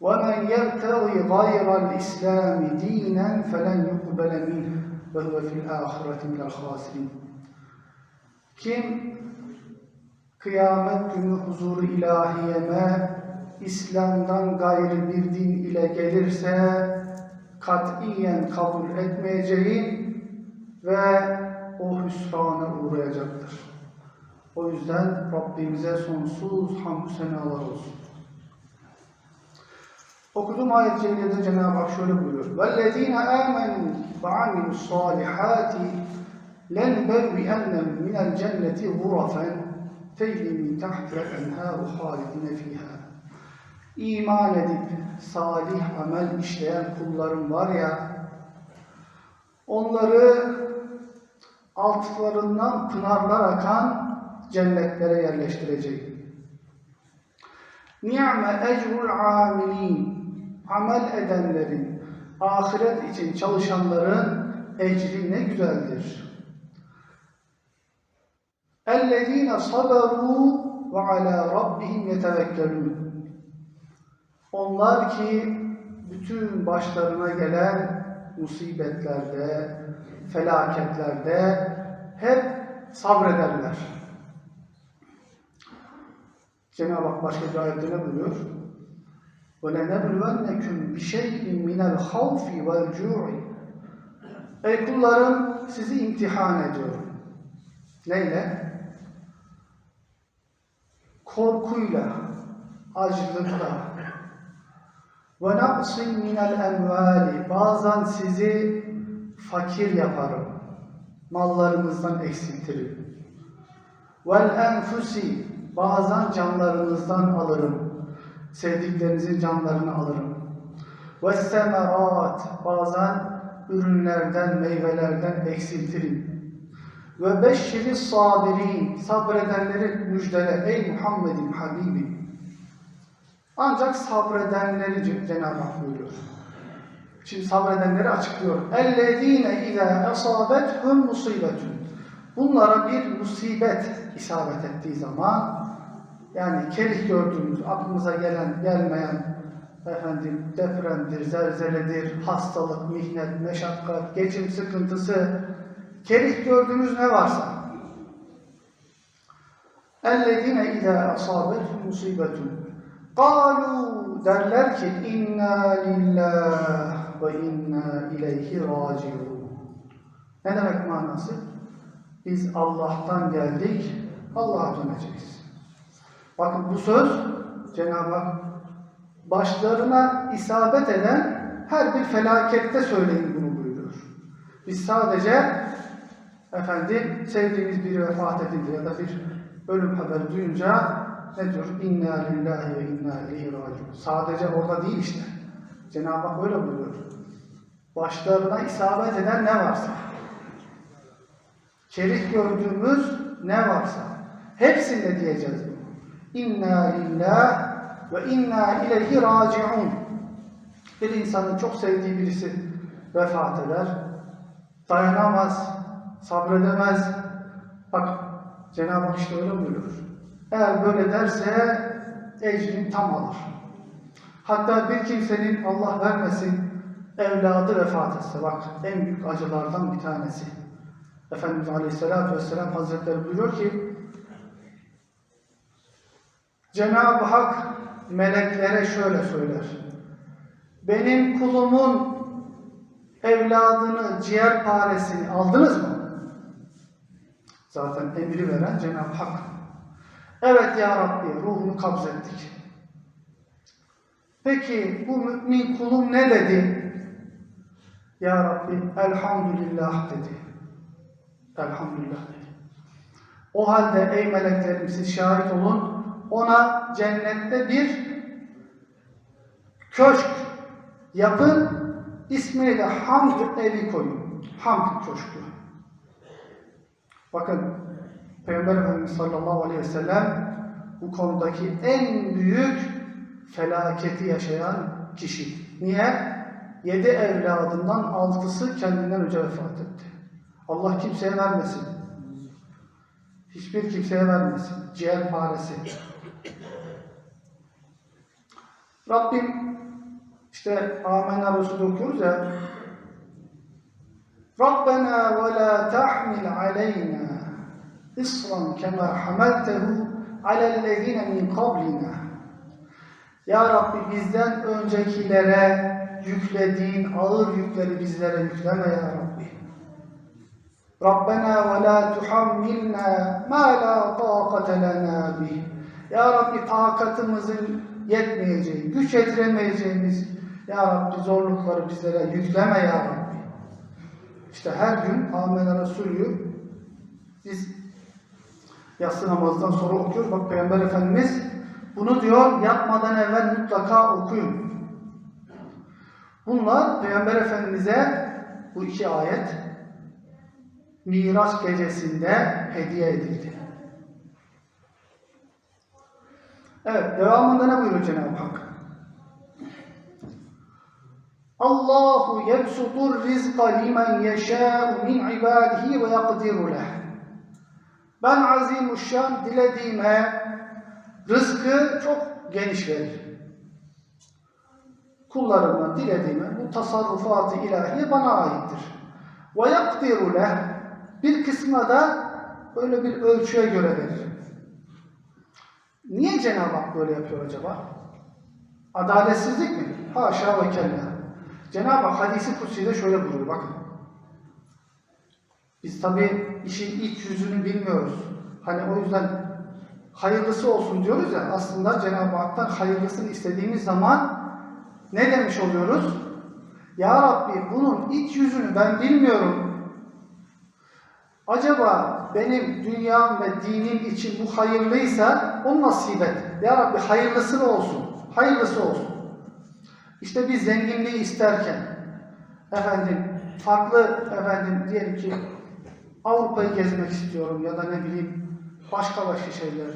وَمَنْ يَبْتَغِ غَيْرَ الْإِسْلَامِ دِينًا فَلَنْ يُقْبَلَ مِنْهُ وَهُوَ فِي الْآخِرَةِ مِنَ الْخَاسِرِينَ Kim kıyamet günü huzuru ilahiyeme İslam'dan gayrı bir din ile gelirse katiyen kabul etmeyeceğim ve o hüsrana uğrayacaktır. O yüzden Rabbimize sonsuz hamdü senalar olsun. Okuduğum ayet-i cellede Cenab-ı Hak şöyle buyuruyor. وَالَّذ۪ينَ آمَنُوا وَعَمِلُوا الصَّالِحَاتِ لَنُبَوِّئَنَّهُمْ مِنَ الْجَنَّةِ غُرَفًا تَجْرِي مِنْ تَحْتِهَا الْاَنْهَارُ خَالِدِينَ ف۪يهَا İman edip salih amel işleyen kullarım var ya, onları altlarından pınarlar akan cennetlere yerleştireceğim. Ni'me ecrul amilin. Amel edenlerin, ahiret için çalışanların ecri ne güzeldir. اَلَّذ۪ينَ صَبَرُوا وَعَلَى رَبِّهِمْ يَتَوَكَّلُونَ Onlar ki bütün başlarına gelen musibetlerde, felaketlerde hep sabrederler. Cenab-ı Hak başka bir ayette ne buyuruyor? وَلَنَبْلُوَنَّكُمْ بِشَيْءٍ مِنَ الْخَوْفِ وَالْجُوعِ Ey kullarım sizi imtihan ediyorum. Neyle? Korkuyla, açlıkla, ve naqsin minel emvali bazen sizi fakir yaparım. Mallarınızdan eksiltirim. Vel enfusi bazen canlarınızdan alırım. Sevdiklerinizin canlarını alırım. Ve semerat bazen ürünlerden, meyvelerden eksiltirim. Ve beşşiri sabirin sabredenleri müjdele ey Muhammed'in Habibi. Ancak sabredenleri Cenab-ı Hak buyuruyor. Şimdi sabredenleri açıklıyor. Ellezine izâ esâbethum musibetun. Bunlara bir musibet isabet ettiği zaman yani kerih gördüğümüz, aklımıza gelen, gelmeyen efendim depremdir, zelzeledir, hastalık, mihnet, meşakkat, geçim sıkıntısı, kerih gördüğümüz ne varsa اَلَّذ۪ينَ اِذَا اَصَابَتْهُمْ musibetun. قَالُوا derler ki inna lillah ve inna ileyhi raciun. Ne demek manası? Biz Allah'tan geldik, Allah'a döneceğiz. Bakın bu söz Cenab-ı Hak başlarına isabet eden her bir felakette söyleyin bunu buyuruyor. Biz sadece efendim sevdiğimiz biri vefat edince ya da bir ölüm haberi duyunca ne diyor? İnna lillahi ve inna ileyhi raciun. Sadece orada değil işte. Cenab-ı Hak öyle buyuruyor. Başlarına isabet eden ne varsa, kerih gördüğümüz ne varsa, hepsinde diyeceğiz bunu. İnna lillah ve inna ileyhi raciun. Bir insanın çok sevdiği birisi vefat eder, dayanamaz, sabredemez. Bak Cenab-ı Hak işte öyle buyuruyor. Eğer böyle derse ecrini tam alır. Hatta bir kimsenin Allah vermesin evladı vefat etse. Bak en büyük acılardan bir tanesi. Efendimiz Aleyhisselatü Vesselam Hazretleri buyuruyor ki Cenab-ı Hak meleklere şöyle söyler. Benim kulumun evladını, ciğer paresini aldınız mı? Zaten emri veren Cenab-ı Hak. Evet ya Rabbi ruhunu kabzettik. Peki bu mümin kulum ne dedi? Ya Rabbi elhamdülillah dedi. Elhamdülillah dedi. O halde ey meleklerim siz şahit olun ona cennette bir köşk yapın ismini de hamd evi koyun. Hamd köşkü. Bakın Peygamber Efendimiz sallallahu aleyhi ve sellem bu konudaki en büyük felaketi yaşayan kişi. Niye? Yedi evladından altısı kendinden önce vefat etti. Allah kimseye vermesin. Hiçbir kimseye vermesin. Ciğer paresi. Rabbim İşte Amenna Resulü okuyoruz ya. Rabbena ve la tahmil aleyna isran kema hamaltehu alellezine min qablina. Ya Rabbi bizden öncekilere yüklediğin ağır yükleri bizlere yükleme ya Rabbi. Rabbena ve la tuhammilna ma la taqate lana bih. Ya Rabbi takatımızın yetmeyeceği, güç yetiremeyeceğimiz Ya Rabbi zorlukları bizlere yükleme Ya Rabbi. İşte her gün Amen Resulü biz yatsı namazdan sonra okuyoruz. Bak Peygamber Efendimiz bunu diyor yatmadan evvel mutlaka okuyun. Bunlar Peygamber Efendimiz'e bu iki ayet Miraç gecesinde hediye edildi. Evet, devamında ne buyuruyor Cenab-ı Hak? Allahu yebsutur rizqa limen yeşâ'u min ibadihi ve yakdiru leh. Ben azimuşşan dilediğime rızkı çok geniş verir. Kullarımdan dilediğime bu tasarrufatı ilahi bana aittir. Ve yakdiru leh. Bir kısmına da böyle bir ölçüye göre verir. Niye Cenab-ı Hak böyle yapıyor acaba? Adaletsizlik mi? Haşa ve kella. Cenab-ı Hak hadisi kutsiyle şöyle buyuruyor bakın. Biz tabi işin iç yüzünü bilmiyoruz. Hani o yüzden hayırlısı olsun diyoruz ya aslında Cenab-ı Hak'tan hayırlısını istediğimiz zaman ne demiş oluyoruz? Ya Rabbi bunun iç yüzünü ben bilmiyorum. Acaba benim dünyam ve dinim için bu hayırlıysa onu nasip et. Ya Rabbi hayırlısı olsun. Hayırlısı olsun. İşte biz zenginliği isterken efendim farklı efendim diyelim ki Avrupa'yı gezmek istiyorum ya da ne bileyim başka başka şeyler.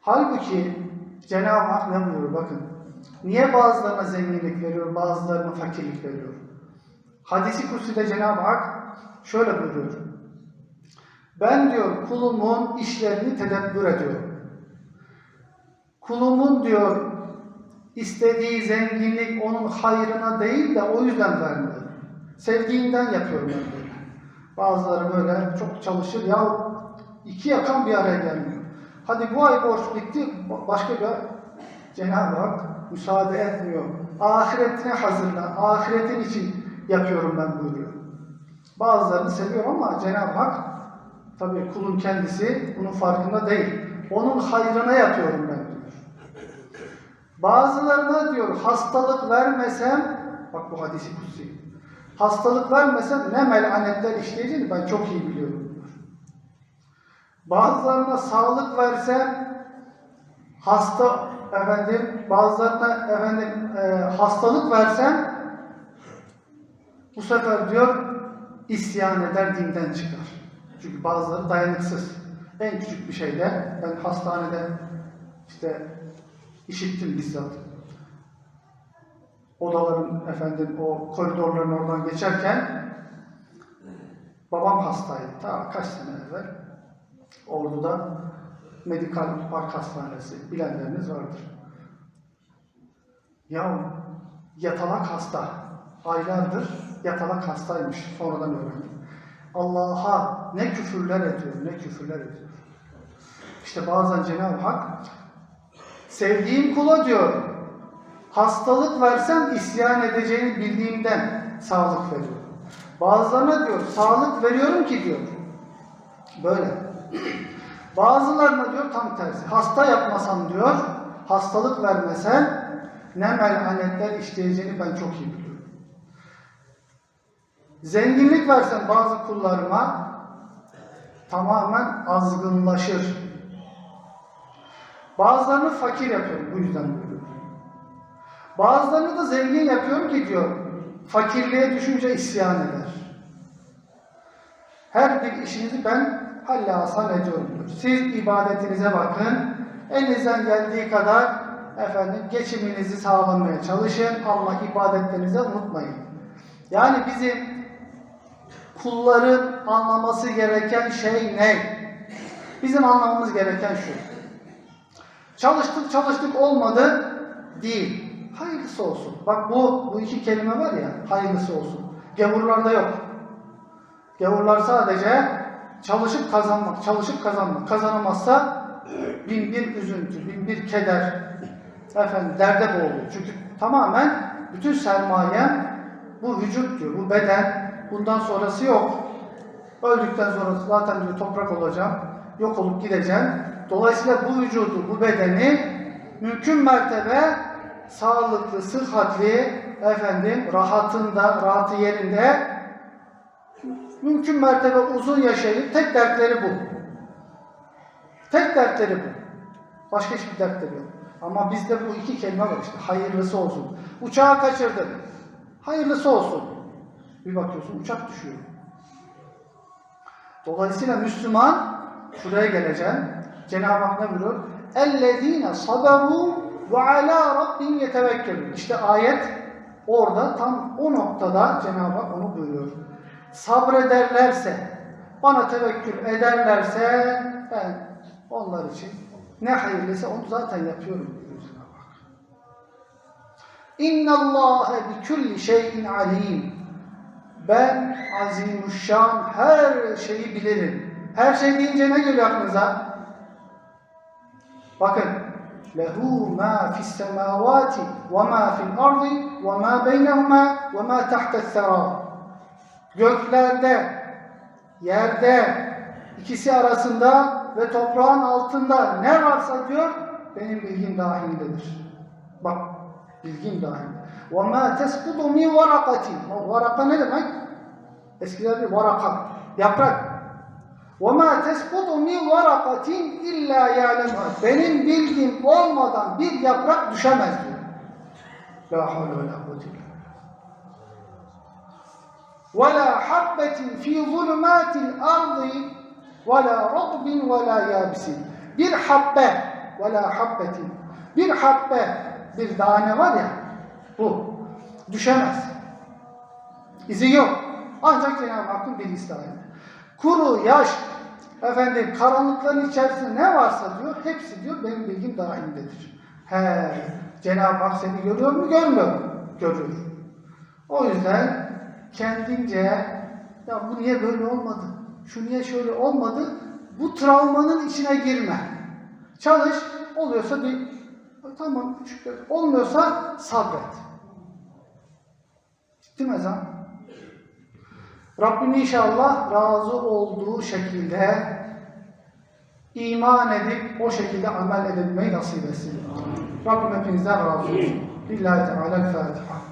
Halbuki Cenab-ı Hak ne buyuruyor bakın. Niye bazılarına zenginlik veriyor, bazılarına fakirlik veriyor? Hadisi kutside Cenab-ı Hak şöyle buyuruyor. Ben diyor kulumun işlerini tedebbür ediyorum. Kulumun diyor istediği zenginlik onun hayrına değil de o yüzden vermiyor. Sevdiğinden yapıyorum ben böyle. Bazıları böyle çok çalışır ya iki yakan bir araya gelmiyor. Hadi bu ay borç bitti başka bir Cenab-ı Hak müsaade etmiyor. Ahiretine hazırla, ahiretin için yapıyorum ben buyuruyor. Bazılarını seviyor ama Cenab-ı Hak tabii kulun kendisi bunun farkında değil. Onun hayrına yapıyorum ben diyor. Bazılarına diyor hastalık vermesem, bak bu hadisi kutsi. Hastalık vermesem ne melanetler işleyeceğini ben çok iyi biliyorum diyor. Bazılarına sağlık versem hasta efendim bazılarına efendim e, hastalık versem bu sefer diyor isyan eder dinden çıkar. Çünkü bazıları dayanıksız. En küçük bir şeyde ben hastanede işte işittim bizzat. Odaların efendim o koridorların oradan geçerken babam hastaydı. Ta kaç sene evvel. Ordu'da Medikal Park Hastanesi bilenleriniz vardır. Ya yatalak hasta. Aylardır yatalak hastaymış. Sonradan öğrendim. Allah'a ne küfürler ediyor, ne küfürler ediyor. İşte bazen Cenab-ı Hak sevdiğim kula diyor hastalık versem isyan edeceğini bildiğimden sağlık veriyor. Bazılarına diyor sağlık veriyorum ki diyor. Böyle. Bazılarına diyor tam tersi. Hasta yapmasam diyor, hastalık vermesen ne melhanetler işleyeceğini ben çok iyi biliyorum. Zenginlik versen bazı kullarıma tamamen azgınlaşır. Bazılarını fakir yapıyorum bu yüzden buyuruyor. Bazılarını da zengin yapıyorum ki diyor fakirliğe düşünce isyan eder. Her bir işinizi ben hallasan ediyorum diyor. Siz ibadetinize bakın. Elinizden geldiği kadar efendim geçiminizi sağlamaya çalışın ama ibadetlerinizi unutmayın. Yani bizim kulların anlaması gereken şey ne? Bizim anlamamız gereken şu. Çalıştık çalıştık olmadı değil. hayırlısı olsun. Bak bu, bu iki kelime var ya, hayırlısı olsun. Gavurlarda yok. Gavurlar sadece çalışıp kazanmak, çalışıp kazanmak. Kazanamazsa bin bir üzüntü, bin bir keder, efendim derde boğulur. Çünkü tamamen bütün sermaye bu vücut diyor, bu beden. Bundan sonrası yok. Öldükten sonra zaten diyor toprak olacağım, yok olup gideceğim. Dolayısıyla bu vücudu, bu bedeni mümkün mertebe sağlıklı, sıhhatli, efendim rahatında, rahatı yerinde mümkün mertebe uzun yaşayıp tek dertleri bu. Tek dertleri bu. Başka hiçbir dertleri yok. Ama bizde bu iki kelime var işte. Hayırlısı olsun. Uçağı kaçırdın. Hayırlısı olsun. Bir bakıyorsun uçak düşüyor. Dolayısıyla Müslüman şuraya geleceğim. Cenab-ı Hak ne buyuruyor? اَلَّذ۪ينَ صَبَرُوا وَعَلَى رَبِّهِمْ يَتَوَكَّلُونَ İşte ayet orada tam o noktada Cenab-ı Hak onu buyuruyor. Sabrederlerse, bana tevekkül ederlerse ben onlar için ne hayırlıysa onu zaten yapıyorum diyor Cenab-ı Hak. اِنَّ اللّٰهَ بِكُلِّ şeyin alim. ben azimuşşan her şeyi bilirim. Her şey deyince ne geliyor aklınıza? Bakın. Lehu ma fis semavati ve ma fil ardı ve ma beynehuma ve ma tahtes. Göklerde, yerde, ikisi arasında ve toprağın altında ne varsa diyor benim bilgim dahilindedir. Bak bilgim dahil. وَمَا تَسْقُطُ مِنْ وَرَقَةٍ Varaka ne demek? Eskiden bir varaka, yaprak. وَمَا تَسْقُطُ مِنْ وَرَقَةٍ اِلَّا يَعْلَمْهَا Benim bilgim olmadan bir yaprak düşemez diyor. La havle ve la kuvvete illa وَلَا حَبَّةٍ فِي ظُلُمَاتِ الْأَرْضِ وَلَا رَطْبٍ وَلَا يَابِسٍ Bir habbe, وَلَا حَبَّةٍ Bir habbe, bir tane var ya, bu. Düşemez. İzi yok. Ancak Cenab-ı Hakk'ın bilgisi dahilinde. Kuru, yaş, efendim karanlıkların içerisinde ne varsa diyor, hepsi diyor benim bilgim dahilindedir. He, Cenab-ı Hak seni görüyor mu? Görmüyor mu? Görür. O yüzden kendince ya bu niye böyle olmadı? Şu niye şöyle olmadı? Bu travmanın içine girme. Çalış, oluyorsa bir tamam şükür. Olmuyorsa sabret. Gitti mi ezan? Rabbim inşallah razı olduğu şekilde iman edip o şekilde amel edebilmeyi nasip etsin. Rabbim hepinizden razı olsun. Lillahi Teala Fatiha.